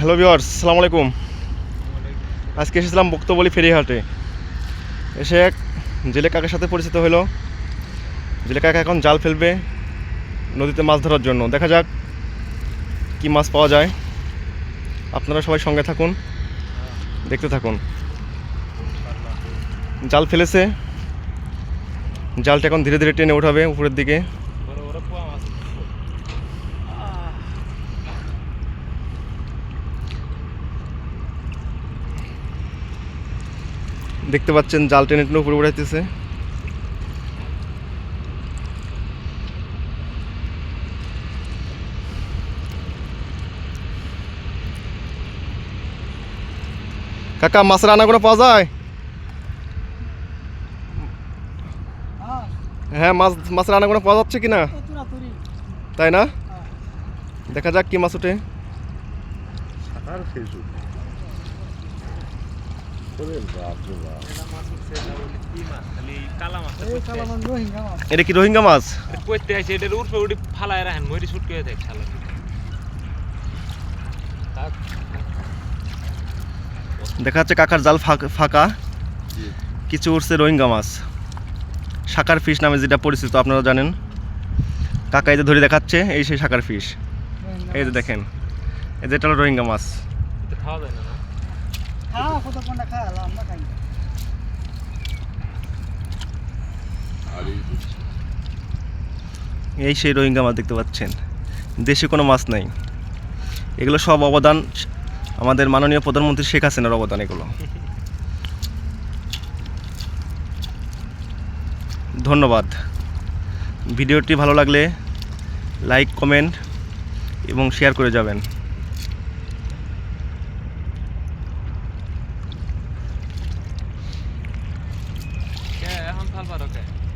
Hello viewers আসসালামু আলাইকুম। আজকে এসেছিলাম বক্তবলি ফেরিঘাটে এসে এক জেলে কাকার সাথে পরিচিত হলো। জেলে কাকা এখন জাল ফেলবে নদীতে মাছ ধরার জন্য। দেখা যাক কি মাছ পাওয়া যায়। আপনারা সবাই সঙ্গে থাকুন, দেখতে থাকুন। জাল ফেলেছে। জালটা এখন ধীরে ধীরে টেনে উঠাবে উপরের দিকে। দেখতে পাচ্ছেন জাল টেনে টেনে উপরে উঠাইতেছে। কাকা, মাছের আনাগোনা পাওয়া যায়? হ্যাঁ মাছ, মাছের আনাগোনা পাওয়া যাচ্ছে কি না তাই না? দেখা যাক কি মাছ ওঠে। এটা কি রোহিঙ্গা মাছ? করতে আছে এটার উঠবে উঠে ফালায় রাখেন মরি ছুটকে হয়ে থাকে শালা। দেখা যাচ্ছে কাকার জাল ফাঁক- ফাঁকা। কিছু উঠছে রোহিঙ্গা মাছ। শাকার ফিশ নামে যেটা পরিচিত আপনারা জানেন। কাকা এই যে ধরে দেখাচ্ছে এই সেই শাকার ফিশ। এই যে দেখেন এই যেটা হলো রোহিঙ্গা মাছ। খাওয়া যায় না? এই সেই রোহিঙ্গা মাছ দেখতে পাচ্ছেন। দেশে কোনো মাছ নাই। এগুলো সব অবদান আমাদের মাননীয় প্রধানমন্ত্রী শেখ হাসিনার অবদান এগুলো। ধন্যবাদ। ভিডিওটি ভালো লাগলে লাইক, কমেন্ট এবং শেয়ার করে যাবেন। কে এখন ফাল পারো কে